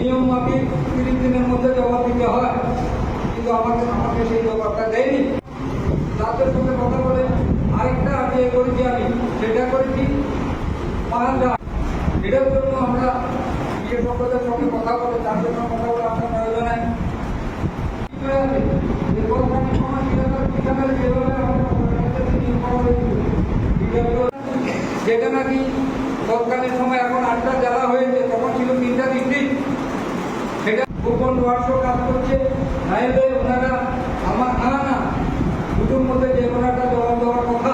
নিয়ম মাফিক তিরিশ দিনের মধ্যে জবাব দিতে হয়। কিন্তু আমাকে আমাকে সেই জবাবটা দেয়নি। তাদের সঙ্গে কথা বলে আরেকটা আমি এ করেছি আমি। সেটা করেছি এটার জন্য আমরা বিশেষ সম্পদের সঙ্গে কথা বলে, তার জন্য কথা বলে আমরা প্রয়োজনে যেটা নাকি তৎকালীন সময় এখন আটটা জেলা হয়েছে, তখন ছিল তিনটা ডিস্ট্রিক্ট। সেটা গোপন রহস্য কাজ করছে। নাইলে ওনারা আমার না না। দুটোর মধ্যে যে কোনো একটা জবাব দেওয়ার কথা।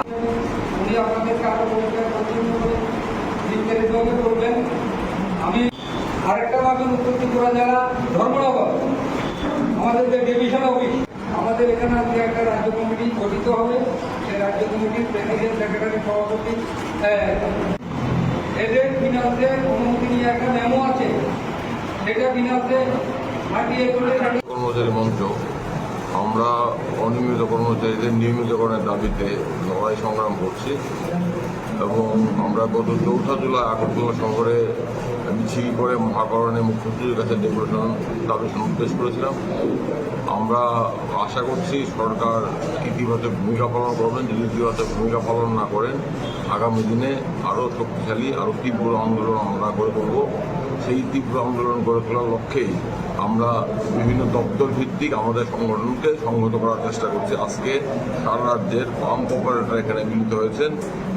উনি আপনাদেরকে আরও বলবেন পছন্দ করে বিস্তারিতভাবে করবেন আমি আরেকটা ভাবেন উত্তর ত্রিপুরা জেলা ধর্মনগর, আমাদের যে ডিভিশন অফিস আমাদের এখানে আজকে একটা রাজ্য কমিটি গঠিত হবে। সেই রাজ্য কমিটির প্রেসিডেন্ট সেক্রেটারি সভাপতি এদের ফিনান্সে অনুমতি নিয়ে একটা মেমো আছে। সেটা ফিনান্সে করে কর্মচারী মঞ্চ, আমরা অনিয়মিত কর্মচারীদের নিয়মিতকরণের দাবিতে লড়াই সংগ্রাম করছি এবং আমরা গত চৌঠা জুলাই আগরতলা শহরে মিছিল করে মহাকরণে মুখ্যমন্ত্রীর কাছে ডেপুটেশন দাবি সমাবেশ করেছিলাম। আমরা আশা করছি সরকার ইতিবাচক ভূমিকা পালন করবেন, যদি ইতিবাচক ভূমিকা পালন না করেন, আগামী দিনে আরও শক্তিশালী, আরও তীব্র আন্দোলন আমরা করে তুলব। সেই তীব্র আন্দোলন গড়ে তোলার লক্ষ্যেই আমরা বিভিন্ন দপ্তর ভিত্তিক আমাদের সংগঠনকে সংহত করার চেষ্টা করছি। আজকে সারা রাজ্যের পাম্প অপারেটর এখানে মিলিত হয়েছেন।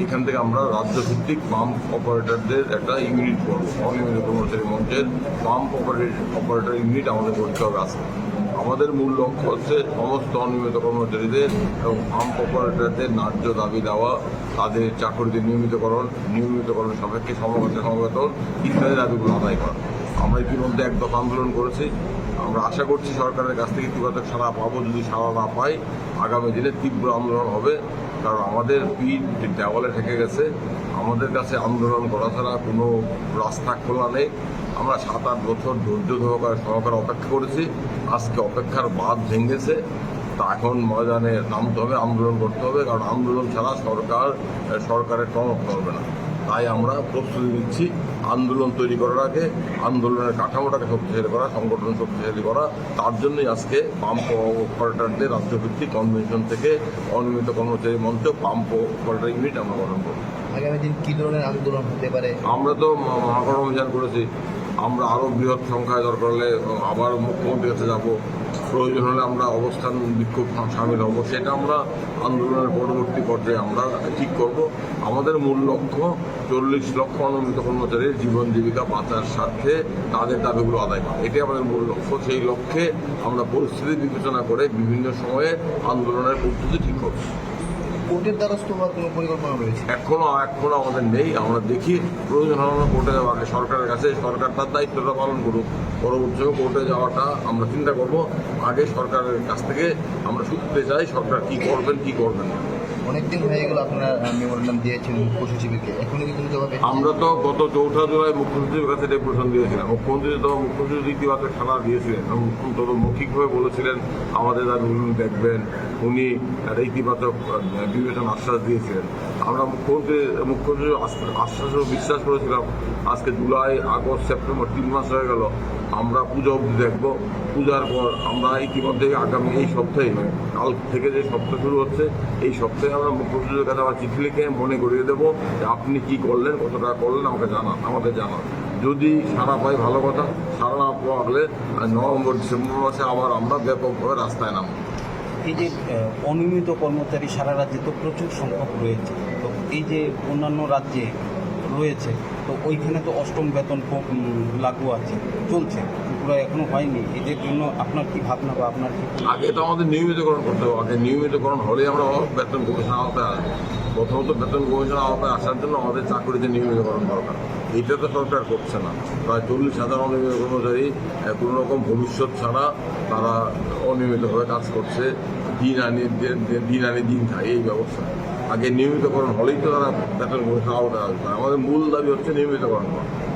এখান থেকে আমরা রাজ্য ভিত্তিক পাম্প অপারেটরদের একটা ইউনিট করব অনিয়মিত কর্মচারী মঞ্চের পাম্প অপারেটর ইউনিট আমাদের করতে হবে আজকে। আমাদের মূল লক্ষ্য হচ্ছে সমস্ত অনিয়মিত কর্মচারীদের এবং ফার্ম অপারেটরদের ন্যায্য দাবি দেওয়া, তাদের চাকরিতে নিয়মিতকরণ নিয়মিতকরণ সাপেক্ষে সমবেত সমবেতন ইত্যাদি দাবিগুলো আদায় করা। আমরা ইতিমধ্যে এক দফা আন্দোলন করেছি। আমরা আশা করছি সরকারের কাছ থেকে ইতিবাচক সাড়া পাবো যদি সাড়া না পাই। আগামী দিনে তীব্র আন্দোলন হবে। কারণ আমাদের পিঠ দেওয়ালে ঠেকে গেছে। আমাদের কাছে আন্দোলন করা ছাড়া কোনো রাস্তা খোলা নেই। আমরা সাত আট বছর ধৈর্য সহকারে সহকারে অপেক্ষা করেছি। আজকে অপেক্ষার বাদ ভেঙেছে। তা এখন ময়দানে নামতে হবে, আন্দোলন করতে হবে। কারণ আন্দোলন ছাড়া সরকার, সরকারের টনক হবে না। তাই আমরা প্রস্তুতি নিচ্ছি। আন্দোলন তৈরি করার আগে আন্দোলনের কাঠামোটাকে শক্তিশালী করা সংগঠন শক্তিশালী করা। তার জন্যই আজকে পাম্প অপারেটরদের রাজ্যভিত্তিক কনভেনশন থেকে অনিয়মিত কর্মচারী মঞ্চ পাম্প অপারেটর ইউনিট আমরা গঠন করব। আগামী দিন কি ধরনের আন্দোলন হতে পারে? আমরা তো অভিযান করেছি। আমরা আরও বৃহৎ সংখ্যায় দরকার হলে আবার মুখ্যমন্ত্রীর কাছে যাব। প্রয়োজন হলে আমরা অবস্থান বিক্ষোভ সামিল হব। সেটা আমরা আন্দোলনের পরবর্তী পর্যায়ে আমরা ঠিক করব। আমাদের মূল লক্ষ্য চল্লিশ লক্ষ অনুমিত কর্মচারীর জীবন জীবিকা বাঁচার স্বার্থে তাদের দাবিগুলো আদায় করা। এটাই আমাদের মূল লক্ষ্য। সেই লক্ষ্যে আমরা পরিস্থিতি বিবেচনা করে বিভিন্ন সময়ে আন্দোলনের পদ্ধতি ঠিক করব। কোর্টের দ্বারস্থ হওয়ার কোনো পরিকল্পনা রয়েছে? এখনও এখনও আমাদের নেই। আমরা দেখি প্রয়োজন হলে কোর্টে যাওয়া আগে সরকারের কাছে সরকার তার দায়িত্বটা পালন করুক। পরবর্তী কোর্টে যাওয়াটা আমরা চিন্তা করব। আগে সরকারের কাছ থেকে আমরা শুনতে চাই সরকার কি করবেন কি করবেন না। অনেকদিন হয়ে গেল আপনারা মেমোরেন্ডাম দিয়েছেন মুখ্য সচিবকে এখনও কি কোনো আমরা তো গত চৌঠা জুলাই মুখ্যমন্ত্রীর কাছে ডেপুটেশন দিয়েছিলাম। মুখ্যমন্ত্রী তো মুখ্যমন্ত্রী ইতিবাচক সাড়া দিয়েছিলেন এবং অন্তত মৌখিকভাবে বলেছিলেন, আমাদের দাবি দেখবেন, উনি একটা ইতিবাচক বিবেচনা আশ্বাস দিয়েছিলেন। আমরা মুখ্যমন্ত্রী মুখ্যমন্ত্রী আশ্বাসও বিশ্বাস করেছিলাম, আজকে জুলাই, আগস্ট, সেপ্টেম্বর তিন মাস হয়ে গেল। আমরা পুজো অবধি দেখব। পূজার পর আমরা ইতিমধ্যে আগামী এই সপ্তাহে, কাল থেকে যে সপ্তাহ শুরু হচ্ছে, এই সপ্তাহে আমরা মুখ্যমন্ত্রীর কাছে আমার চিঠি লিখে মনে করিয়ে দেবো যে আপনি কি করলেন কত টাকা করলেন, আমাকে জানান আমাকে জানান। যদি সারা পাই ভালো কথা, সারা না পাওয়া হলে নভেম্বর, ডিসেম্বর মাসে আবার আমরা ব্যাপকভাবে রাস্তায় নামব। এই যে অনিয়মিত কর্মচারী সারা রাজ্যে তো প্রচুর সংখ্যক রয়েছে। তো এই যে অন্যান্য রাজ্যে রয়েছে। তো ওইখানে তো অষ্টম বেতন লাগু আছে। চলছে ত্রিপুরা এখনও হয়নি। এদের জন্য আপনার কি ভাবনা বা আপনার কি আগে তো আমাদের নিয়মিতকরণ করতে হবে। আগে নিয়মিতকরণ হলে আমরা বেতন আওতায় আসব প্রথমত বেতন কমিশন আওতায় আসার জন্য আমাদের চাকরিতে নিয়মিতকরণ দরকার। এটা তো সরকার করছে না। প্রায় চল্লিশ হাজার অনিয়মিত কর্মচারী কোনো রকম ভবিষ্যৎ ছাড়া তারা অনিয়মিতভাবে কাজ করছে। দিন আনি দিন আনি দিন খায়, এই ব্যবস্থা। আগে নিয়মিতকরণ হলেই তো তারা বেতন খাওয়া আমাদের মূল দাবি হচ্ছে নিয়মিতকরণ করা।